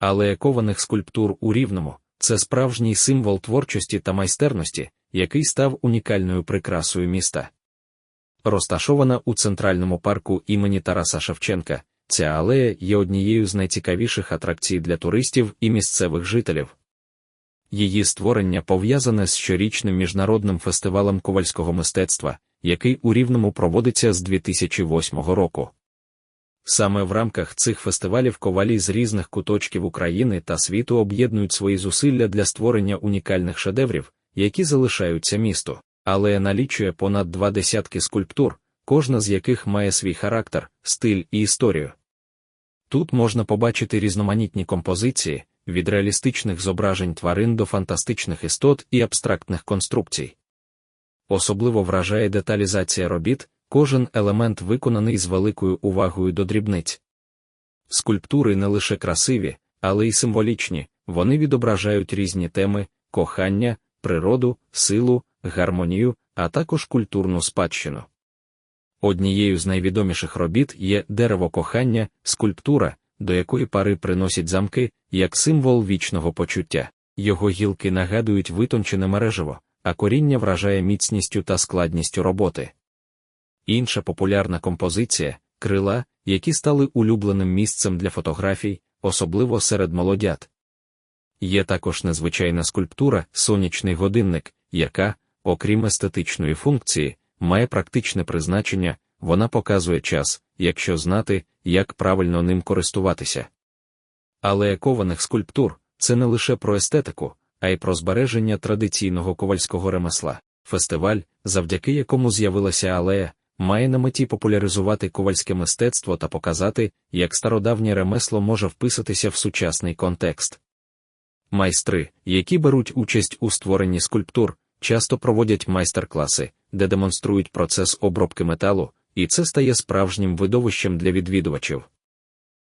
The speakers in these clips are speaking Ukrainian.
Алея кованих скульптур у Рівному це справжній символ творчості та майстерності, який став унікальною прикрасою міста. Розташована у центральному парку імені Тараса Шевченка, ця алея є однією з найцікавіших атракцій для туристів і місцевих жителів. Її створення пов'язане з щорічним міжнародним фестивалем ковальського мистецтва, який у Рівному проводиться з 2008 року. Саме в рамках цих фестивалів ковалі з різних куточків України та світу об'єднують свої зусилля для створення унікальних шедеврів, які залишаються місту, але налічує понад два десятки скульптур, кожна з яких має свій характер, стиль і історію. Тут можна побачити різноманітні композиції, від реалістичних зображень тварин до фантастичних істот і абстрактних конструкцій. Особливо вражає деталізація робіт, кожен елемент виконаний з великою увагою до дрібниць. Скульптури не лише красиві, але й символічні, вони відображають різні теми кохання, природу, силу, гармонію, а також культурну спадщину. Однією з найвідоміших робіт є дерево кохання, скульптура, до якої пари приносять замки, як символ вічного почуття. Його гілки нагадують витончене мережево, а коріння вражає міцністю та складністю роботи. Інша популярна композиція крила, які стали улюбленим місцем для фотографій, особливо серед молодят. Є також незвичайна скульптура, сонячний годинник, яка, окрім естетичної функції, має практичне призначення, вона показує час, якщо знати, як правильно ним користуватися. Але кованих скульптур це не лише про естетику, а й про збереження традиційного ковальського ремесла. Фестиваль, завдяки якому з'явилася алея, має на меті популяризувати ковальське мистецтво та показати, як стародавнє ремесло може вписатися в сучасний контекст. Майстри, які беруть участь у створенні скульптур, часто проводять майстер-класи, де демонструють процес обробки металу, і це стає справжнім видовищем для відвідувачів.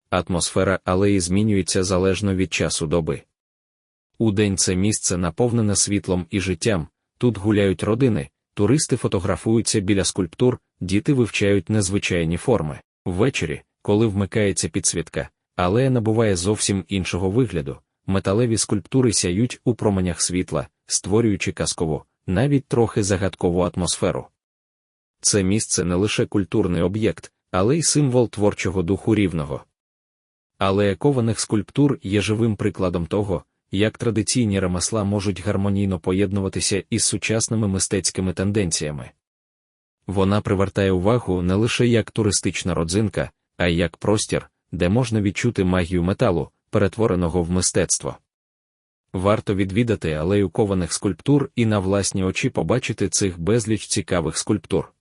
Атмосфера алеї змінюється залежно від часу доби. Удень це місце наповнене світлом і життям, тут гуляють родини, туристи фотографуються біля скульптур, діти вивчають незвичайні форми. Ввечері, коли вмикається підсвітка, алея набуває зовсім іншого вигляду, металеві скульптури сяють у променях світла, створюючи казкову, навіть трохи загадкову атмосферу. Це місце не лише культурний об'єкт, але й символ творчого духу рівного. Але кованих скульптур є живим прикладом того, як традиційні ремесла можуть гармонійно поєднуватися із сучасними мистецькими тенденціями. Вона привертає увагу не лише як туристична родзинка, а й як простір, де можна відчути магію металу, перетвореного в мистецтво. Варто відвідати алею кованих скульптур і на власні очі побачити цих безліч цікавих скульптур.